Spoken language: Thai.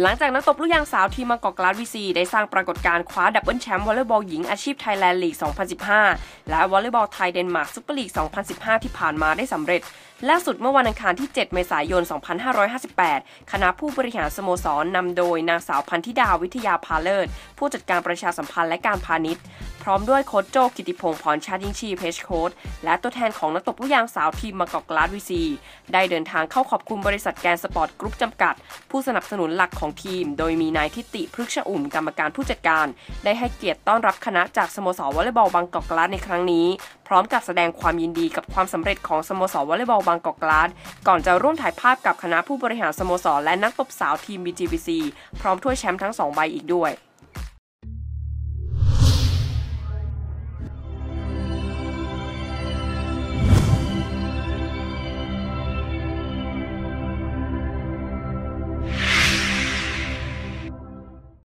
หลังจากนักตบลูกยางสาวทีมมังกรกลาสวีซีได้สร้างปรากฏการณ์คว้าดับเบิลแชมป์วอลเลย์บอลหญิงอาชีพไทยแลนด์ลีก 2015 และวอลเลย์บอลไทยเดนมาร์กซุปเปอร์ลีก 2015 ที่ผ่านมาได้สำเร็จล่าสุดเมื่อวันอังคารที่ 7 เมษายน 2558 คณะผู้บริหารสโมสรนำโดยนางสาวพันธิดาวิทยาพาเลิศผู้จัดการประชาสัมพันธ์และการพาณิชย์ พร้อมด้วยโค้ชโจกิติพงศ์พรชาติยิ่งชีเพชโค้ชและตัวแทนของนักตบลูกยางสาวทีมมังกรกลาสวีซีได้เดินทางเข้าขอบคุณบริษัทแกนสปอร์ตกรุ๊ปจำกัด ผู้สนับสนุนหลักของทีม โดยมีนายทิติพฤกษอุ่มกรรมการผู้จัดการ ได้ให้เกียรติต้อนรับคณะจากสโมสรวอลเลย์บอลบางกอกกลาสในครั้งนี้ พร้อมกับแสดงความยินดีกับความสำเร็จของสโมสรวอลเลย์บอลบางกอกกลาสก่อนจะร่วมถ่ายภาพกับคณะผู้บริหารสโมสรและนักตบสาวทีม BGBC พร้อมถ้วยแชมป์ทั้งสองใบอีกด้วย